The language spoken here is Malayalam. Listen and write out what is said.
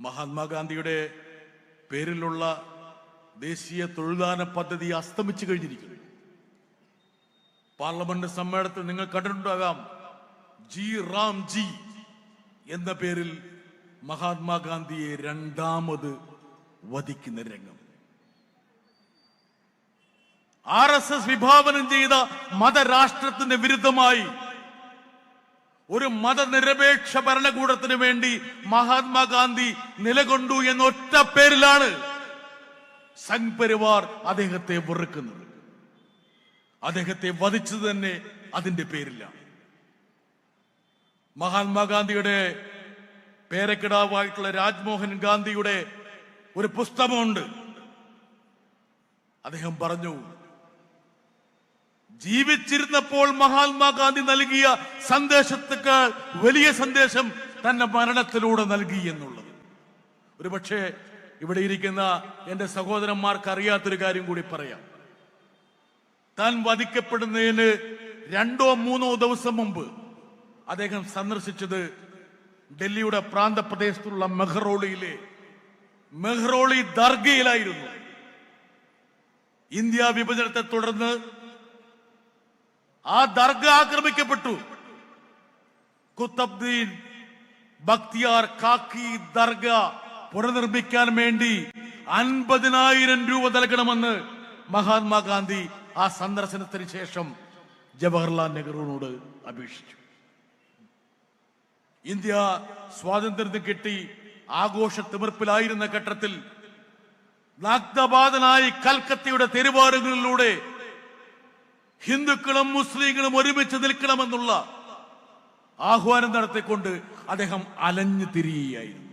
മഹാത്മാഗാന്ധിയുടെ പേരിലുള്ള ദേശീയ തൊഴിലാന പദ്ധതി അസ്തമിച്ചു കഴിഞ്ഞിരിക്കുന്നു. പാർലമെന്റ് സമ്മേളനത്തിൽ നിങ്ങൾ കണ്ടിട്ടുണ്ടാകാം ജി റാം ജി എന്ന പേരിൽ മഹാത്മാഗാന്ധിയെ രണ്ടാമത് വധിക്കുന്ന രംഗം. ആർ എസ് എസ് വിഭാവനം ചെയ്ത മതരാഷ്ട്രത്തിന്റെ വിരുദ്ധമായി ഒരു മതനിരപേക്ഷ ഭരണകൂടത്തിന് വേണ്ടി മഹാത്മാഗാന്ധി നിലകൊണ്ടു എന്ന ഒറ്റ പേരിലാണ് സംഘ് പരിവാർ അദ്ദേഹത്തെ വെറുക്കുന്നത്. അദ്ദേഹത്തെ വധിച്ചത് തന്നെ അതിന്റെ പേരിലാണ് മഹാത്മാഗാന്ധിയുടെ പേരക്കിടാവായിട്ടുള്ള രാജ്മോഹൻ ഗാന്ധിയുടെ ഒരു പുസ്തകമുണ്ട്. അദ്ദേഹം പറഞ്ഞു ജീവിച്ചിരുന്നപ്പോൾ മഹാത്മാഗാന്ധി നൽകിയ സന്ദേശത്തേക്കാൾ വലിയ സന്ദേശം തന്റെ മരണത്തിലൂടെ നൽകി എന്നുള്ളത്. ഒരുപക്ഷെ ഇവിടെ ഇരിക്കുന്ന എന്റെ സഹോദരന്മാർക്ക് അറിയാത്തൊരു കാര്യം കൂടി പറയാം. താൻ വധിക്കപ്പെടുന്നതിന് രണ്ടോ മൂന്നോ ദിവസം മുമ്പ് അദ്ദേഹം സന്ദർശിച്ചത് ഡൽഹിയുടെ പ്രാന്തപ്രദേശത്തുള്ള മെഹ്റോളിയിലെ മെഹ്റോളി ദർഗയിലായിരുന്നു. ഇന്ത്യ വിഭജനത്തെ തുടർന്ന് ആ ദർഗ ആക്രമിക്കപ്പെട്ടു. കുത്തബ്ദീൻ ബക്തിയാർ കാക്കി ദർഗ പുനർനിർമ്മിക്കാൻ വേണ്ടി അൻപതിനായിരം രൂപ നൽകണമെന്ന് മഹാത്മാഗാന്ധി ആ സന്ദർശനത്തിന് ശേഷം ജവഹർലാൽ നെഹ്റുവിനോട് അപേക്ഷിച്ചു. ഇന്ത്യ സ്വാതന്ത്ര്യം കിട്ടി ആഘോഷ തിമിർപ്പിലായിരുന്ന ഘട്ടത്തിൽ നഗ്നബാധനായി കൽക്കത്തയുടെ തെരുവാറുകളിലൂടെ ഹിന്ദുക്കളും മുസ്ലിങ്ങളും ഒരുമിച്ച് നിൽക്കണമെന്നുള്ള ആഹ്വാനം നടത്തിക്കൊണ്ട് അദ്ദേഹം അലഞ്ഞു തിരിയുകയായിരുന്നു.